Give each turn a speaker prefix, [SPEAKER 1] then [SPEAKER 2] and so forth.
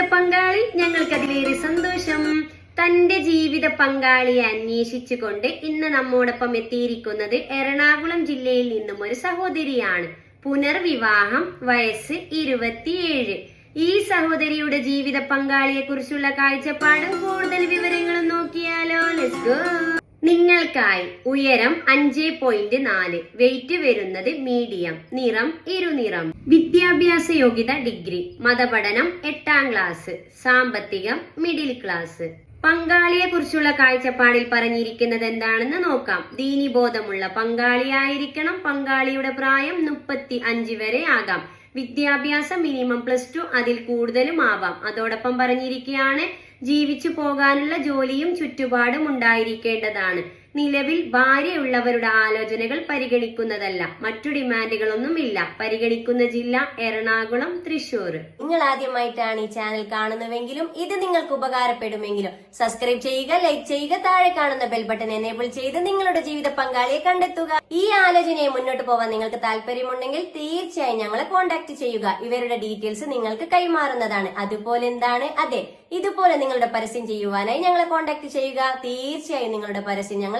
[SPEAKER 1] ജീവിത പങ്കാളി ഞങ്ങൾക്കതിലേറെ സന്തോഷം. തന്റെ ജീവിത പങ്കാളിയെ അന്വേഷിച്ചുകൊണ്ട് ഇന്ന് നമ്മോടൊപ്പം എത്തിയിരിക്കുന്നത് എറണാകുളം ജില്ലയിൽ നിന്നും ഒരു സഹോദരിയാണ്. പുനർവിവാഹം വയസ്സ് ഇരുപത്തിയേഴ്. ഈ സഹോദരിയുടെ ജീവിത പങ്കാളിയെ കുറിച്ചുള്ള കാഴ്ചപ്പാടും കൂടുതൽ വിവരങ്ങളും നോക്കിയാലോ. ലെറ്റ്സ് ഗോ നിങ്ങൾക്കായി ഉയരം അഞ്ച് പോയിന്റ് നാല്. വെയിറ്റ് വരുന്നത് മീഡിയം നിറം ഇരുനിറം. വിദ്യാഭ്യാസ യോഗ്യത ഡിഗ്രി മതപഠനം എട്ടാം ക്ലാസ് സാമ്പത്തികം മിഡിൽ ക്ലാസ് പങ്കാളിയെ കുറിച്ചുള്ള കാഴ്ചപ്പാടിൽ പറഞ്ഞിരിക്കുന്നത് എന്താണെന്ന് നോക്കാം. ദീനിബോധമുള്ള പങ്കാളിയായിരിക്കണം. പങ്കാളിയുടെ പ്രായം മുപ്പത്തി അഞ്ച് വരെ ആകാം. വിദ്യാഭ്യാസം മിനിമം പ്ലസ് ടു അതിൽ കൂടുതലും ആവാം. അതോടൊപ്പം പറഞ്ഞിരിക്കുകയാണ് ജീവിച്ചു പോകാനുള്ള ജോലിയും ചുറ്റുപാടും ഉണ്ടായിരിക്കേണ്ടതാണ്. നിലവിൽ ഭാര്യയുള്ളവരുടെ ആലോചനകൾ പരിഗണിക്കുന്നതല്ല. മറ്റു ഡിമാൻഡുകളൊന്നുമില്ല. പരിഗണിക്കുന്ന ജില്ല എറണാകുളം തൃശൂർ
[SPEAKER 2] നിങ്ങൾ ആദ്യമായിട്ടാണ് ഈ ചാനൽ കാണുന്നുവെങ്കിലും ഇത് നിങ്ങൾക്ക് ഉപകാരപ്പെടുമെങ്കിലും സബ്സ്ക്രൈബ് ചെയ്യുക ലൈക്ക് ചെയ്യുക താഴെ കാണുന്ന ബെൽ ബട്ടൺ എനേബിൾ ചെയ്ത് നിങ്ങളുടെ ജീവിത പങ്കാളിയെ കണ്ടെത്തുക. ഈ ആലോചനയെ മുന്നോട്ട് പോവാൻ നിങ്ങൾക്ക് താല്പര്യമുണ്ടെങ്കിൽ തീർച്ചയായും ഞങ്ങളെ കോൺടാക്ട് ചെയ്യുക. ഇവരുടെ ഡീറ്റെയിൽസ് നിങ്ങൾക്ക് കൈമാറുന്നതാണ്. അതുപോലെ എന്താണ്? അതെ ഇതുപോലെ നിങ്ങളുടെ പരസ്യം ചെയ്യുവാനായി ഞങ്ങളെ കോൺടാക്ട് ചെയ്യുക. തീർച്ചയായും നിങ്ങളുടെ പരസ്യം ഞങ്ങൾ